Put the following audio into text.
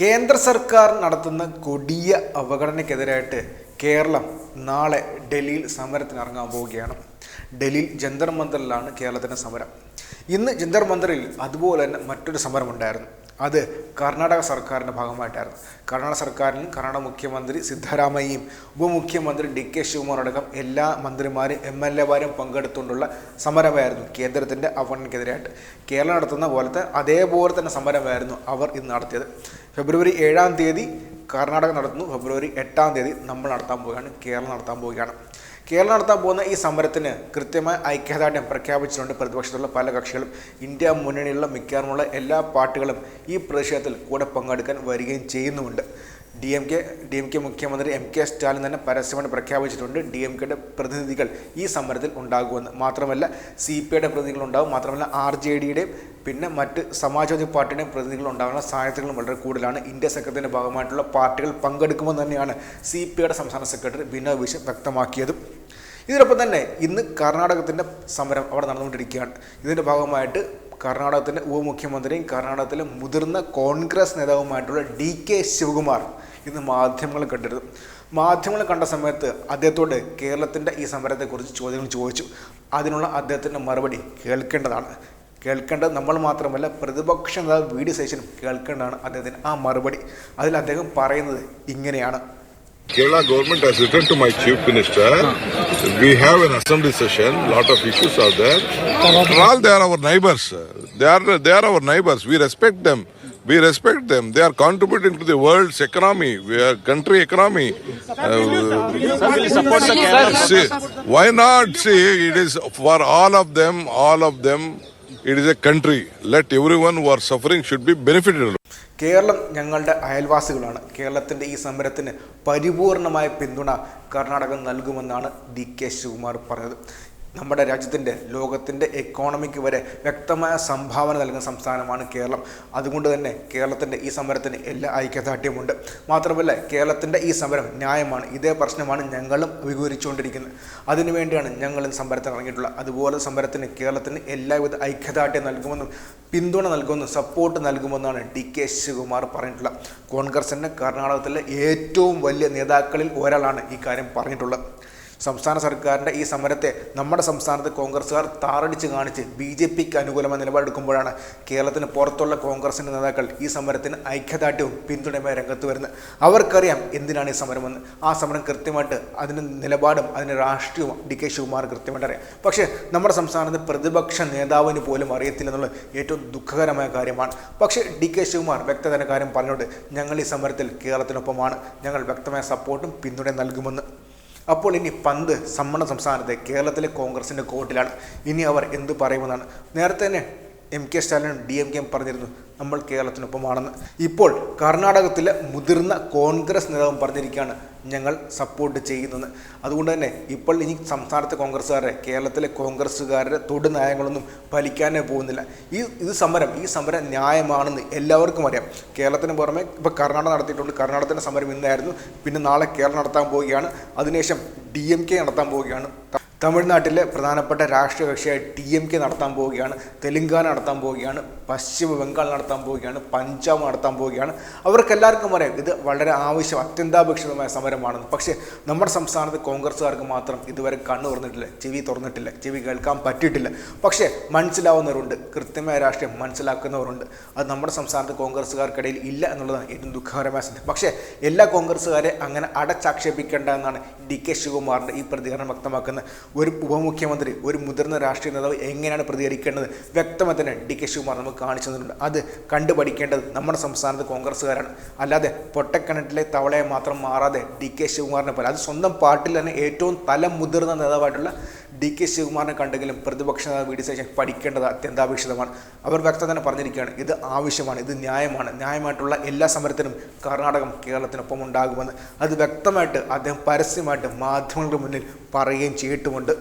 കേന്ദ്ര സർക്കാർ നടത്തുന്ന കൊടിയ അവഗണനയ്ക്കെതിരായിട്ട് കേരളം നാളെ ഡൽഹിയിൽ സമരത്തിന് ഇറങ്ങാൻ പോവുകയാണ്. ഡൽഹിയിൽ ജന്തർ മന്ദറിലാണ് കേരളത്തിന്റെ സമരം. ഇന്ന് ജന്തർ മന്ദറിൽ അതുപോലെ തന്നെ മറ്റൊരു സമരമുണ്ടായിരുന്നു. അത് കർണാടക സർക്കാരിന്റെ ഭാഗമായിട്ടായിരുന്നു. കർണാടക സർക്കാരിനും കർണാടക മുഖ്യമന്ത്രി സിദ്ധരാമയ്യയും ഉപമുഖ്യമന്ത്രി ഡി കെ ശിവകുമാറടക്കം എല്ലാ മന്ത്രിമാരും എം എൽ എമാരും പങ്കെടുത്തുകൊണ്ടുള്ള സമരമായിരുന്നു കേന്ദ്രത്തിന്റെ അവഗണനയ്ക്കെതിരായിട്ട് കേരളം നടത്തുന്ന പോലത്തെ അതേപോലെ തന്നെ സമരമായിരുന്നു അവർ ഇന്ന് നടത്തിയത്. ഫെബ്രുവരി ഏഴാം തീയതി കർണാടക നടത്തുന്നു. ഫെബ്രുവരി എട്ടാം തീയതി നമ്മൾ നടത്താൻ പോവുകയാണ് കേരളം നടത്താൻ പോവുകയാണ്. കേരളം നടത്താൻ പോകുന്ന ഈ സമരത്തിന് കൃത്യമായ ഐക്യദാർഢ്യം പ്രഖ്യാപിച്ചിട്ടുണ്ട് പ്രതിപക്ഷത്തുള്ള പല കക്ഷികളും. ഇന്ത്യ മുന്നണിയിലുള്ള മിക്കവാറുമുള്ള എല്ലാ പാർട്ടികളും ഈ പ്രതിഷേധത്തിൽ കൂടെ പങ്കെടുക്കാൻ വരികയും ചെയ്യുന്നുമുണ്ട്. D M K D M K മുഖ്യമന്ത്രി എം കെ സ്റ്റാലിൻ തന്നെ പരസ്യമായിട്ട് പ്രഖ്യാപിച്ചിട്ടുണ്ട് ഡി എം കെയുടെ പ്രതിനിധികൾ ഈ സമരത്തിൽ ഉണ്ടാകുമെന്ന്. മാത്രമല്ല സി പി ഐയുടെ പ്രതിനിധികൾ ഉണ്ടാകും മാത്രമല്ല ആർ ജെ ഡിയുടെയും പിന്നെ മറ്റ് സമാജ്വാദി പാർട്ടിയുടെയും പ്രതിനിധികൾ ഉണ്ടാകാനുള്ള സാധ്യതകളും വളരെ കൂടുതലാണ്. ഇന്ത്യ സഖ്യത്തിന്റെ ഭാഗമായിട്ടുള്ള പാർട്ടികൾ പങ്കെടുക്കുമെന്ന് തന്നെയാണ് സി പി ഐയുടെ സംസ്ഥാന സെക്രട്ടറി ബിനോയ് വിശ്വം വ്യക്തമാക്കിയതും. ഇതിനൊപ്പം തന്നെ ഇന്ന് കർണാടകത്തിന്റെ സമരം അവിടെ നടന്നുകൊണ്ടിരിക്കുകയാണ്. ഇതിന്റെ ഭാഗമായിട്ട് കർണാടകത്തിന്റെ ഉപമുഖ്യമന്ത്രിയും കർണാടകത്തിലെ മുതിർന്ന കോൺഗ്രസ് നേതാവുമായിട്ടുള്ള ഡി കെ ശിവകുമാർ ഇന്ന് മാധ്യമങ്ങൾ കണ്ടിരുന്നു മാധ്യമങ്ങൾ കണ്ട സമയത്ത് അദ്ദേഹത്തോട് കേരളത്തിന്റെ ഈ സമരത്തെക്കുറിച്ച് ചോദ്യങ്ങൾ ചോദിച്ചു അതിനുള്ള അദ്ദേഹത്തിന്റെ മറുപടി കേൾക്കേണ്ടതാണ് കേൾക്കേണ്ടത് നമ്മൾ മാത്രമല്ല പ്രതിപക്ഷ നേതാവ് വി ഡി ശേഷനും കേൾക്കേണ്ടതാണ് അദ്ദേഹത്തിന് ആ മറുപടി അതിൽ അദ്ദേഹം പറയുന്നത് ഇങ്ങനെയാണ് Kerala government has written to my chief minister. We have an assembly session. Lot of issues are there. All they are our neighbors. They are they are our neighbors. We respect them. We respect them. They are contributing to the world's economy, we are country economy. Uh, see, why not? See, it is for all of them. All of them. It is a country. Let everyone who are suffering should be benefited. Keralam ഞങ്ങളുടെ അയൽവാസികളാണ് കേരളത്തിന്റെ ഈ സമരത്തിന് പരിപൂർണമായ പിന്തുണ കർണാടകം നൽകുമെന്നാണ് D K Shivakumar പറഞ്ഞത് നമ്മുടെ രാജ്യത്തിന്റെ ലോകത്തിന്റെ എക്കോണമിക്ക് വരെ വ്യക്തമായ സംഭാവന നൽകുന്ന സംസ്ഥാനമാണ് കേരളം. അതുകൊണ്ട് തന്നെ കേരളത്തിന്റെ ഈ സമരത്തിന് എല്ലാ ഐക്യദാർഢ്യമുണ്ട്. മാത്രമല്ല കേരളത്തിന്റെ ഈ സമരം ന്യായമാണ്. ഇതേ പ്രശ്നമാണ് ഞങ്ങളും അഭിമുഖീകരിച്ചുകൊണ്ടിരിക്കുന്നത്. അതിനുവേണ്ടിയാണ് ഞങ്ങളും സമരത്തിന് ഇറങ്ങിയിട്ടുള്ളത്. അതുപോലെ സമരത്തിന് കേരളത്തിന് എല്ലാവിധ ഐക്യദാർഢ്യം നൽകുമെന്നും പിന്തുണ നൽകുമെന്നും സപ്പോർട്ട് നൽകുമെന്നാണ് ഡി കെ ശിവകുമാർ പറഞ്ഞിട്ടുള്ളത്. കോൺഗ്രസിന്റെ കർണാടകത്തിലെ ഏറ്റവും വലിയ നേതാക്കളിൽ ഒരാളാണ് ഈ കാര്യം പറഞ്ഞിട്ടുള്ളത്. സംസ്ഥാന സർക്കാരിന്റെ ഈ സമരത്തെ നമ്മുടെ സംസ്ഥാനത്ത് കോൺഗ്രസ്സുകാർ താറടിച്ച് കാണിച്ച് ബി ജെ പിക്ക് അനുകൂലമായ നിലപാടെടുക്കുമ്പോഴാണ് കേരളത്തിന് പുറത്തുള്ള കോൺഗ്രസിന്റെ നേതാക്കൾ ഈ സമരത്തിന് ഐക്യദാർഢ്യവും പിന്തുണയുമായി രംഗത്ത് വരുന്നത്. അവർക്കറിയാം എന്തിനാണ് ഈ സമരമെന്ന്. ആ സമരം കൃത്യമായിട്ട് അതിന്റെ നിലപാടും അതിന്റെ രാഷ്ട്രീയവും ഡി കെ ശിവകുമാർ കൃത്യമായിട്ട് അറിയാം. പക്ഷേ നമ്മുടെ സംസ്ഥാനത്ത് പ്രതിപക്ഷ നേതാവിന് പോലും അറിയത്തില്ലെന്നുള്ള ഏറ്റവും ദുഃഖകരമായ കാര്യമാണ്. പക്ഷേ ഡി കെ ശിവകുമാർ വ്യക്തതയുടെ കാര്യം പറഞ്ഞുകൊണ്ട് ഞങ്ങൾ ഈ സമരത്തിൽ കേരളത്തിനൊപ്പമാണ്. ഞങ്ങൾ വ്യക്തമായ സപ്പോർട്ടും പിന്തുണയും നൽകുമെന്ന്. അപ്പോൾ ഇനി പന്ത് സമ്മണ സംസ്ഥാനത്തെ കേരളത്തിലെ കോൺഗ്രസിന്റെ കോർട്ടിലാണ് ഇനി അവർ എന്ത് പറയുമെന്നാണ്. നേരത്തെ തന്നെ എം കെ സ്റ്റാലിനും ഡി എം കെയും പറഞ്ഞിരുന്നു. നമ്മൾ കേരളത്തിനൊപ്പമാണെന്ന്. ഇപ്പോൾ കർണാടകത്തിലെ മുതിർന്ന കോൺഗ്രസ് നേതാവും പറഞ്ഞിരിക്കുകയാണ് ഞങ്ങൾ സപ്പോർട്ട് ചെയ്യുന്നത് അതുകൊണ്ട് തന്നെ ഇപ്പോൾ ഇനി സംസ്ഥാനത്തെ കോൺഗ്രസ്സുകാരെ കേരളത്തിലെ കോൺഗ്രസ്സുകാരുടെ തൊടു നയങ്ങളൊന്നും ഫലിക്കാനേ പോകുന്നില്ല. ഈ ഇത് സമരം ഈ സമരം ന്യായമാണെന്ന് എല്ലാവർക്കും അറിയാം. കേരളത്തിന് പുറമെ ഇപ്പോൾ കർണാടക നടത്തിയിട്ടുണ്ട്. കർണാടകത്തിന്റെ സമരം ഇന്നായിരുന്നു. പിന്നെ നാളെ കേരളം നടത്താൻ പോവുകയാണ്. അതിനുശേഷം ഡി എം കെ നടത്താൻ പോവുകയാണ്. തമിഴ്നാട്ടിലെ പ്രധാനപ്പെട്ട രാഷ്ട്രീയ കക്ഷിയായ ടി എം കെ നടത്താൻ പോവുകയാണ് തെലുങ്കാന നടത്താൻ പോവുകയാണ് പശ്ചിമ ബംഗാൾ നടത്താൻ പോവുകയാണ് പഞ്ചാബ് നടത്താൻ പോവുകയാണ്. അവർക്കെല്ലാവർക്കും അറിയാം ഇത് വളരെ ആവശ്യം അത്യന്താപേക്ഷിതമായ സമരമാണെന്ന്. പക്ഷേ നമ്മുടെ സംസ്ഥാനത്ത് കോൺഗ്രസ്സുകാർക്ക് മാത്രം ഇതുവരെ കണ്ണു തുറന്നിട്ടില്ല ചെവി തുറന്നിട്ടില്ല ചെവി കേൾക്കാൻ പറ്റിയിട്ടില്ല. പക്ഷേ മനസ്സിലാവുന്നവരുണ്ട് കൃത്യമായ രാഷ്ട്രീയം മനസ്സിലാക്കുന്നവരുണ്ട്. അത് നമ്മുടെ സംസ്ഥാനത്ത് കോൺഗ്രസ്സുകാർക്കിടയിൽ ഇല്ല എന്നുള്ളതാണ് ഏറ്റവും ദുഃഖകരമായ സത്യം. പക്ഷേ എല്ലാ കോൺഗ്രസ്സുകാരെ അങ്ങനെ അടച്ചാക്ഷേപിക്കേണ്ട എന്നാണ് ഡി കെ ശിവകുമാറിന്റെ ഈ പ്രതികരണം വ്യക്തമാക്കുന്നത്. ഒരു ഉപമുഖ്യമന്ത്രി ഒരു മുതിർന്ന രാഷ്ട്രീയ നേതാവ് എങ്ങനെയാണ് പ്രതികരിക്കേണ്ടത്? വ്യക്തമായി തന്നെ ഡി കെ ശിവകുമാർ നമുക്ക് കാണിച്ചു തന്നിട്ടുണ്ട്. അത് കണ്ടുപഠിക്കേണ്ടത് നമ്മുടെ സംസ്ഥാനത്ത് കോൺഗ്രസ്സുകാരാണ്. അല്ലാതെ പൊട്ടക്കിണറ്റിലെ തവളയെ മാത്രം മാറാതെ ഡി കെ ശിവകുമാറിനെ പോലെ അത് സ്വന്തം പാർട്ടിയിൽ തന്നെ ഏറ്റവും തല മുതിർന്ന നേതാവായിട്ടുള്ള ഡി കെ ശിവകുമാറിനെ കണ്ടെങ്കിലും പ്രതിപക്ഷ നേതാവ് വി ഡി പഠിക്കേണ്ടത് അത്യന്താപേക്ഷിതമാണ്. അവർ വ്യക്തത തന്നെ പറഞ്ഞിരിക്കുകയാണ് ഇത് ആവശ്യമാണ് ഇത് ന്യായമാണ്. ന്യായമായിട്ടുള്ള എല്ലാ സമരത്തിനും കർണാടകം കേരളത്തിനൊപ്പം ഉണ്ടാകുമെന്ന്. അത് വ്യക്തമായിട്ട് അദ്ദേഹം പരസ്യമായിട്ട് മാധ്യമങ്ങളുടെ മുന്നിൽ പറയുകയും ചെയ്തിട്ടുമുണ്ട്.